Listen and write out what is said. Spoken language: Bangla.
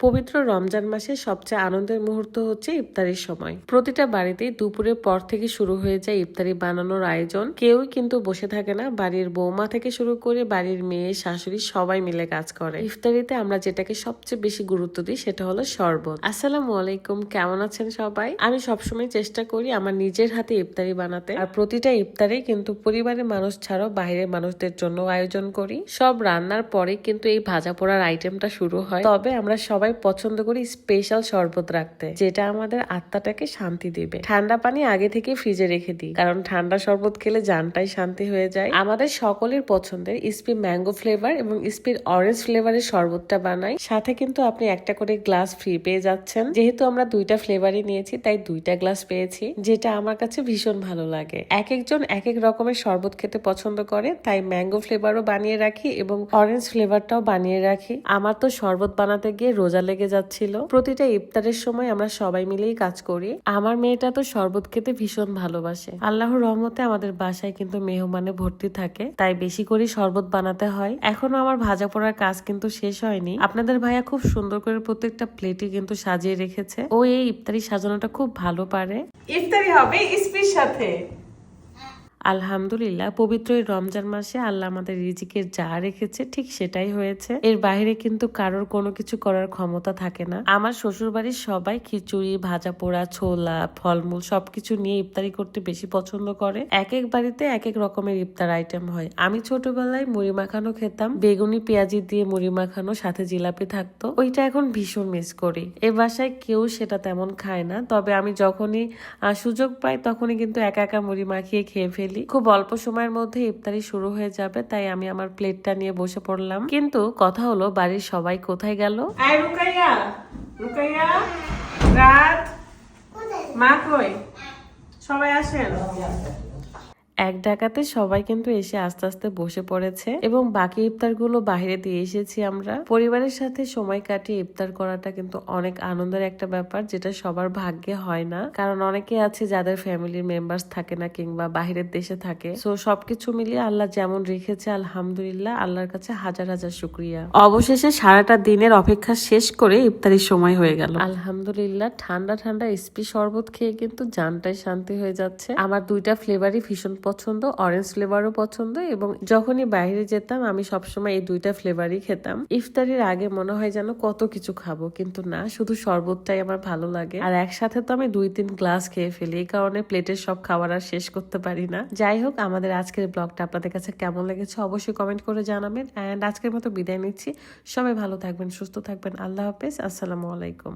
পবিত্র রমজান মাসে সবচেয়ে আনন্দের মুহূর্ত হচ্ছে ইফতারির সময়। প্রতিটা বাড়িতেই দুপুরের পর থেকে শুরু হয়ে যায় ইফতারি বানানোর আয়োজন। কেউই কিন্তু বসে থাকে না। বাড়ির বৌমা থেকে শুরু করে বাড়ির মেয়ে, শাশুড়ি সবাই মিলে কাজ করে। ইফতারিতে আমরা যেটাকে সবচেয়ে বেশি গুরুত্ব দিই সেটা হলো শরবত। আসসালামু আলাইকুম, কেমন আছেন সবাই? আমি সবসময় চেষ্টা করি আমার নিজের হাতে ইফতারি বানাতে। আর প্রতিটা ইফতারে কিন্তু পরিবারের মানুষ ছাড়াও বাইরের মানুষদের জন্য আয়োজন করি। সব রান্নার পরে কিন্তু এই ভাজা পোড়ার আইটেমটা শুরু হয়। তবে আমরা সবাই পছন্দ করি স্পেশাল শরবত রাখতে, যেটা আমাদের আত্মাটাকে শান্তি দিবে। ঠান্ডা পানি আগে থেকে ফ্রিজে রেখে দিই, কারণ ঠান্ডা শরবত খেলে জানটাই শান্তি হয়ে যায়। আমাদের সকলের পছন্দের স্পি ম্যাঙ্গো ফ্লেভার এবং স্পির অরেঞ্জ ফ্লেভারের শরবতটা বানাই। সাথে কিন্তু আপনি একটা করে গ্লাস ফ্রি পেয়ে যাচ্ছেন। যেহেতু আমরা দুইটা ফ্লেভারই নিয়েছি, তাই দুইটা গ্লাস পেয়েছি, যেটা আমার কাছে ভীষণ ভালো লাগে। এক একজন এক এক রকমের শরবত খেতে পছন্দ করে, তাই ম্যাঙ্গো ফ্লেভারও বানিয়ে রাখি এবং অরেঞ্জ ফ্লেভারটাও বানিয়ে রাখি। আমার তো শরবত বানাতে গিয়ে রোজা লেগে যাচ্ছিল। প্রতিটা ইফতারের সময় আমরা সবাই মিলেই কাজ করি। আমার মেয়েটা তো শরবত খেতে ভীষণ ভালোবাসে। আল্লাহর রহমতে আমাদের বাসায় কিন্তু মেহমানে ভর্তি থাকে, তাই বেশি করে শরবত বানাতে হয়। এখনও আমার ভাজা পোড়ার কাজ কিন্তু শেষ হয়নি। আপনাদের ভাইয়া খুব সুন্দর করে প্রত্যেকটা প্লেটই কিন্তু সাজিয়ে রেখেছে। ও এই ইফতারি সাজানোটা খুব ভালো পারে। ইফতারি হবে ইসপির সাথে। আলহামদুলিল্লাহ, পবিত্র এই রমজান মাসে আল্লাহ আমাদের রিজিকের যা রেখেছে ঠিক সেটাই হয়েছে। এর বাইরে কিন্তু কারোর কোনো কিছু করার ক্ষমতা থাকে না। আমার শ্বশুর বাড়ির সবাই খিচুড়ি, ভাজা পোড়া, ছোলা, ফলমূল সবকিছু নিয়ে ইফতারি করতে বেশি পছন্দ করে। এক এক বাড়িতে এক এক রকমের ইফতার আইটেম হয়। আমি ছোটবেলায় মুড়ি মাখানো খেতাম। বেগুনি, পেঁয়াজি দিয়ে মুড়ি মাখানো, সাথে জিলাপি থাকতো। ওইটা এখন ভীষণ মিস করি। এ বাসায় কেউ সেটা তেমন খায় না। তবে আমি যখনই সুযোগ পাই তখনই কিন্তু একা একা মুড়ি মাখিয়ে খেয়ে ফেলি। খুব অল্প সময়ের মধ্যে ইফতারি শুরু হয়ে যাবে তাই আমি আমার প্লেটটা নিয়ে বসে পড়লাম। কিন্তু কথা হলো বাড়ির সবাই কোথায় গেল? রুকাইয়া রুকাইয়া রাত। মা কই? সবাই আসেন? এক ডাকাতে সবাই কিন্তু এসে আস্তে আস্তে বসে পড়েছে এবং বাকি ইফতারগুলো বাইরে দিয়ে এসেছি আমরা। পরিবারের সাথে সময় কাটিয়ে ইফতার করাটা কিন্তু অনেক আনন্দের একটা ব্যাপার, যেটা সবার ভাগ্যে হয় না। কারণ অনেকে আছে যাদের ফ্যামিলির মেম্বার্স থাকে না কিংবা বাহিরের দেশে থাকে। সো সবকিছু মিলিয়ে আল্লাহ যেমন রেখেছে, আলহামদুলিল্লাহ আল্লাহর কাছে হাজার হাজার শুক্রিয়া। অবশেষে সারাটা দিনের অপেক্ষা শেষ করে ইফতারির সময় হয়ে গেল। আলহামদুলিল্লাহ, ঠান্ডা ঠান্ডা স্পি শরবত খেয়ে কিন্তু জানটাই শান্তি হয়ে যাচ্ছে। আমার দুইটা ফ্লেভারই ভীষণ পছন্দ অরেঞ্জ ফ্লেভারও পছন্দ এবং যখনই বাইরে যেতাম আমি সবসময় এই দুইটা ফ্লেভারই খেতাম। ইফতারির আগে মনে হয় যেন কত কিছু খাব, কিন্তু না, শুধু শরবতটাই আমার ভালো লাগে। আর একসাথে তো আমি দুই তিন গ্লাস খেয়ে ফেলি, এই কারণে প্লেটের সব খাবার আর শেষ করতে পারি না। যাই হোক, আমাদের আজকের ব্লগটা আপনাদের কাছে কেমন লেগেছে অবশ্যই কমেন্ট করে জানাবেন। অ্যান্ড আজকের মতো বিদায় নিচ্ছি। সবাই ভালো থাকবেন, সুস্থ থাকবেন। আল্লাহ হাফেজ, আসসালামু আলাইকুম।